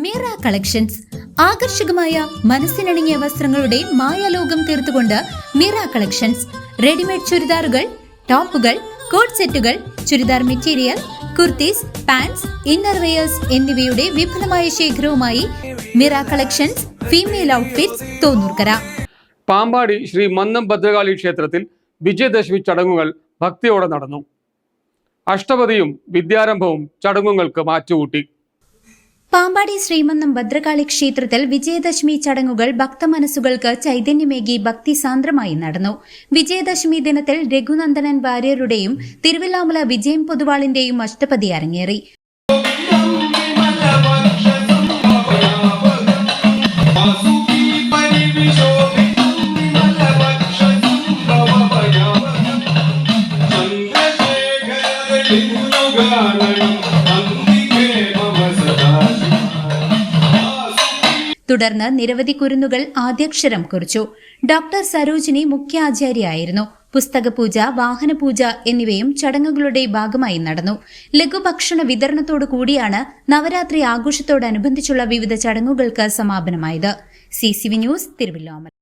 Meera collections. ആകർഷകമായ മനസ്സിനണിഞ്ഞ വസ്ത്രങ്ങളുടെ മായാലോകം തീർത്തുകൊണ്ട് മീറ കളക്ഷൻസ്. റെഡിമെയ്ഡ് ചുരിദാറുകൾ ടോപ്പുകൾ കോട്ട് സെറ്റുകൾ churidar material kurtis pants inner wears എന്നിവയുടെ വിപുലമായ ശേഖരവുമായി Mira collections female outfits Thonnurkara. Pampady Shri Mannam Bhadrakali ക്ഷേത്രത്തിൽ വിജയദശമി ചടങ്ങുകൾ ഭക്തിയോടെ നടന്നു. അഷ്ടപതിയും വിദ്യാരംഭവും ചടങ്ങുകൾക്ക് മാറ്റുകൂട്ടി. പാമ്പാടി ശ്രീമന്നം ഭദ്രകാളി ക്ഷേത്രത്തിൽ വിജയദശമി ചടങ്ങുകൾ ഭക്തമനസ്സുകൾക്ക് ചൈതന്യമേകി ഭക്തിസാന്ദ്രമായി നടന്നു. വിജയദശമി ദിനത്തിൽ രഘുനന്ദനൻ വാര്യരുടെയും തിരുവില്ലാമല വിജയം പൊതുവാളിന്റെയും അഷ്ടപതി അരങ്ങേറി. തുടർന്ന് നിരവധി കുരുന്നുകൾ ആദ്യാക്ഷരം കുറിച്ചു. ഡോക്ടർ സരോജിനി മുഖ്യാചാര്യയായിരുന്നു പുസ്തകപൂജ വാഹനപൂജ എന്നിവയും ചടങ്ങുകളുടെ ഭാഗമായി നടന്നു. ലഘുഭക്ഷണ വിതരണത്തോടു കൂടിയാണ് നവരാത്രി ആഘോഷത്തോടനുബന്ധിച്ചുള്ള വിവിധ ചടങ്ങുകൾക്ക് സമാപനമായത്. C news Thiruvilwamala.